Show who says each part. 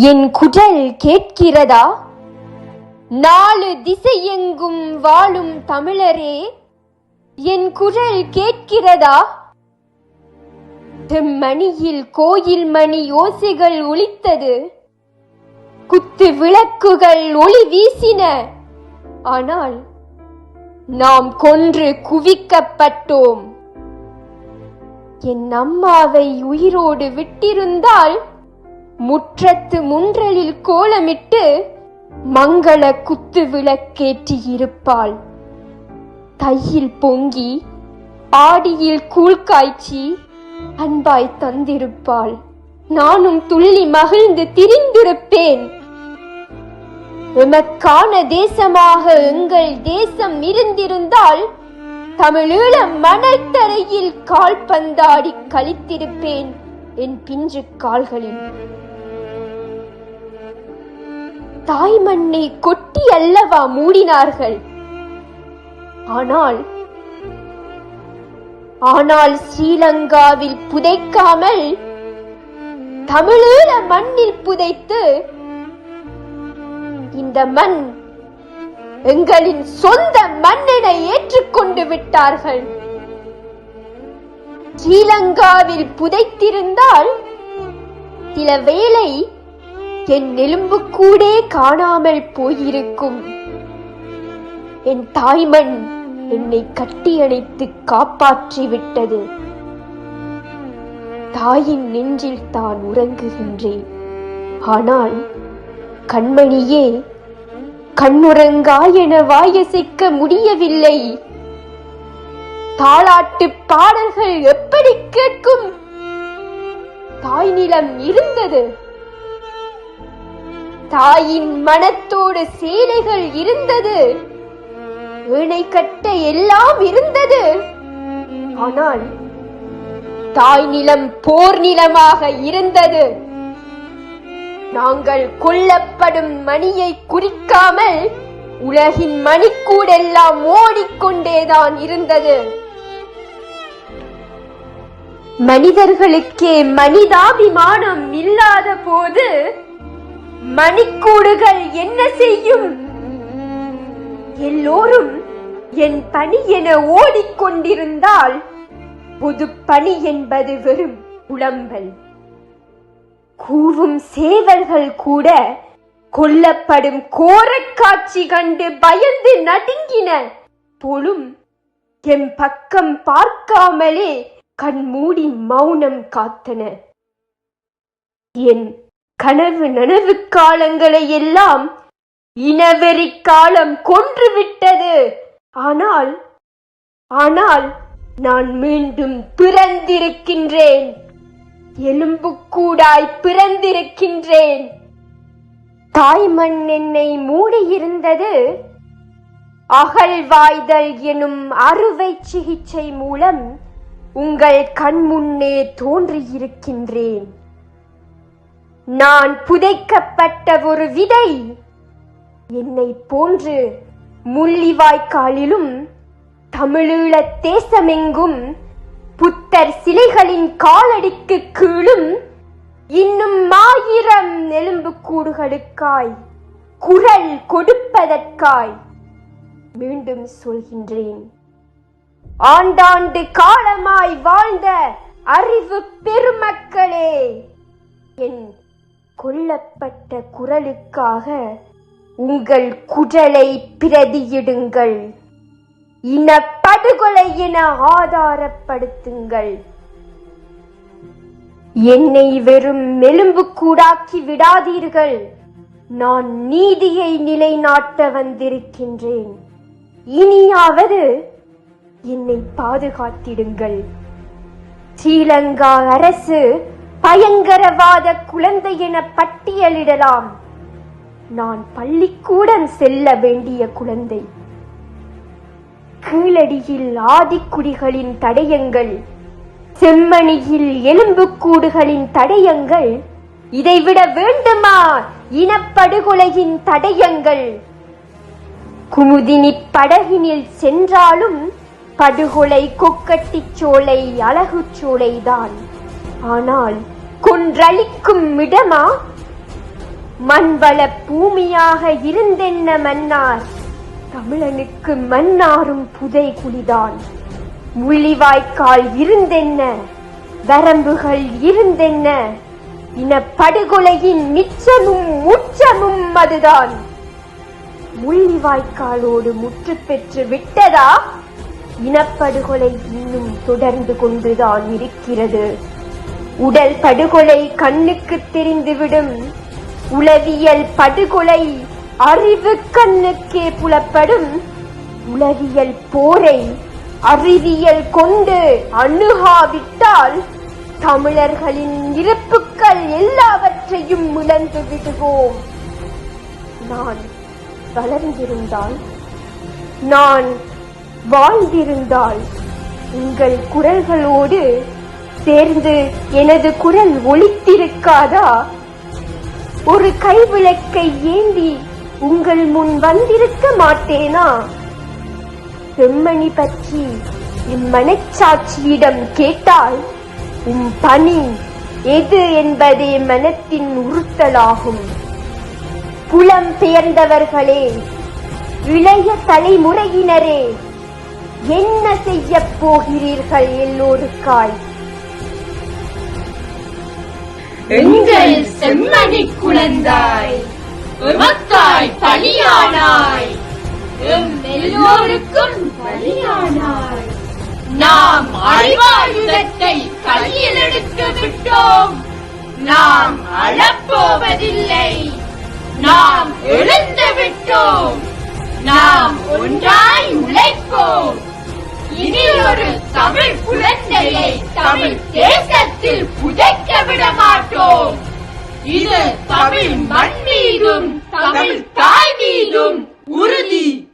Speaker 1: என் குரல் கேட்கிறதா? நாலு திசையெங்கும் வாழும் தமிழரே என் குரல் கேட்கிறதா? மணியில் கோயில் மணி ஓசைகள் ஒலித்தது. குத்து விளக்குகள் ஒளி வீசின. ஆனால் நாம் கொன்று குவிக்கப்பட்டோம். என் அம்மாவை உயிரோடு விட்டிருந்தால் முற்றத்து முன்றலில் கோலமிட்டு மங்கள குத்து விளக்கேற்றியிருப்பாள். தையில் பொங்கி ஆடியில் கூழ் காய்ச்சி அன்பாய் தந்திருப்பாள். நானும் துள்ளி மகிழ்ந்து திரிந்திருப்பேன். எமக்கான தேசமாக எங்கள் தேசம் இருந்திருந்தால் தமிழீழ மணல் தரையில் கால் பந்தாடி கழித்திருப்பேன் என் பிஞ்சு கால்களில். தாய் மண்ணை கொட்டி அல்லவா மூடினார்கள்? ஆனால் ஆனால் ஸ்ரீலங்காவில் புதைக்காமல் தமிழீழ மண்ணில் புதைத்து இந்த மண் எங்களின் சொந்த மண்ணினை ஏற்றுக்கொண்டு விட்டார்கள். ஸ்ரீலங்காவில் புதைத்திருந்தால் சில வேளை என் எலும்புக்கூடே காணாமல் போயிருக்கும். என் தாய்மண் என்னை கட்டியணைத்து காப்பாற்றி விட்டது தாயின் நெஞ்சில் தான் உறங்குகின்றேன். ஆனால் கண்மணியே கண்ணுறங்கா என வாயசைக்க முடியவில்லை. தாளாட்டு பாடல்கள் எப்படி கேட்கும்? தாய் நிலம் இருந்தது. தாயின் மனத்தோடு சேலைகள் இருந்தது. வீணை கட்ட எல்லாம் இருந்தது. ஆனால் தாய் நிலம் போர் நிலமாக இருந்தது. நாங்கள் கொல்லப்படும் மணியை குறிக்காமல் உலகின் மணிக்கூடெல்லாம் ஓடிக்கொண்டேதான் இருந்தது. மனிதர்களுக்கே மனிதாபிமானம் இல்லாத போது மணிக்கூடுகள் என்ன செய்யும்? எல்லோரும் என் பணி என ஓடிக்கொண்டிருந்தால் பொது பணி என்பது வெறும் புலம்பல். கூவும் சேவல்கள் கூட கொல்லப்படும் கோரக் காட்சி கண்டு பயந்து நடுங்கின போலும் என் பக்கம் பார்க்காமலே கண்மூடி மௌனம் காத்தன. என் கனவு நனவு காலங்களை எல்லாம் இனவெறி காலம் கொன்றுவிட்டது. ஆனால் ஆனால் நான் மீண்டும் பிறந்திருக்கின்றேன். எலும்புக்கூடாய் பிறந்திருக்கின்றேன். தாய்மண் என்னை மூடியிருந்தது. அகழ்வாய்தல் எனும் அறுவை சிகிச்சை மூலம் உங்கள் கண் முன்னே தோன்றியிருக்கின்றேன். நான் புதைக்கப்பட்ட ஒரு விதை. என்னை போன்று முள்ளிவாய்க்காலிலும் தமிழீழ தேசமெங்கும் புத்தர் சிலைகளின் காலடிக்கு கீழும் இன்னும் ஆயிரம் எலும்புக்கூடுகளுக்காய் குரல் கொடுப்பதற்காய் மீண்டும் சொல்கின்றேன். ஆண்டாண்டு காலமாய் வாழ்ந்த அறிவு பெருமக்களே என் கொல்லப்பட்ட குரலுக்காக உங்கள் குரலை பிரதியிடுங்கள். இன படுகொலை என ஆதாரப்படுத்துங்கள். என்னை வெறும் எலும்பு கூடாக்கி விடாதீர்கள். நான் நீதியை நிலைநாட்ட வந்திருக்கின்றேன். இனியாவது என்னை பாதுகாத்திடுங்கள். ஸ்ரீலங்கா அரசு பயங்கரவாத குழந்தை என பட்டியலிடலாம். நான் பள்ளிக்கூடம் செல்ல வேண்டிய குழந்தை. கீழடியில் ஆதிக்குடிகளின் தடயங்கள் செம்மணியில் எலும்புக்கூடுகளின் தடயங்கள் இதைவிட வேண்டுமா இனப்படுகொலையின் தடயங்கள்? குமுதினி படகினில் சென்றாலும் படுகொலை கொக்கட்டிச் சோலை அழகுச் சோலைதான். ஆனால் கொன்றளிக்கும் இடமா மண்வள பூமியாக இருந்தென்ன மன்னார்? தமிழனுக்கு மன்னாரும் புதை குழிதான் முள்ளிவாய்க்கால் இருந்தென்ன? வரம்புகள் இருந்தென்ன? இனப்படுகொலையின் மிச்சமும் முச்சமும் அதுதான். முள்ளிவாய்க்காலோடு முற்று பெற்று விட்டதா? இனப்படுகொலை இன்னும் தொடர்ந்து கொண்டுதான் இருக்கிறது. உடல் படுகொலை கண்ணுக்கு தெரிந்துவிடும். உளவியல் படுகொலை அறிவு கண்ணுக்கே புலப்படும். உளவியல் போரை அறிவியல் கொண்டு அணுகாவிட்டால் தமிழர்களின் இருப்புக்கள் எல்லாவற்றையும் இழந்து விடுவோம். நான் வளர்ந்திருந்தால் நான் வாழ்ந்திருந்தால் உங்கள் குரல்களோடு சேர்ந்து எனது குரல் ஒழித்திருக்காதா ஒரு கைவிளக்கை ஏந்தி உங்கள் முன் வந்திருக்க மாட்டேனா? செம்மணி பற்றி இம்மனச்சாட்சியிடம் கேட்டால் உம் பணி எது என்பதே மனத்தின் உறுத்தலாகும். புலம் பெயர்ந்தவர்களே இளைய தலைமுறையினரே என்ன செய்யப் போகிறீர்கள் எல்லோருக்காய்?
Speaker 2: எங்கள் செம்மணி குழந்தாய். எமக்காய் பலியானாய். எம் எல்லோருக்கும் பலியானாய். நாம் அறிவாயுதத்தை கையில் எடுத்து விட்டோம். நாம் அழப்போவதில்லை. நாம் எழுந்து விட்டோம். நாம் ஒன்றாய் உழைப்போம். இனி ஒரு தமிழ் குழந்தையை தமிழ் தேசத்தில் புதைக்க விட மாட்டோம். இது தமிழ் மண் மீதும் தமிழ் தாய் மீதும் உறுதி.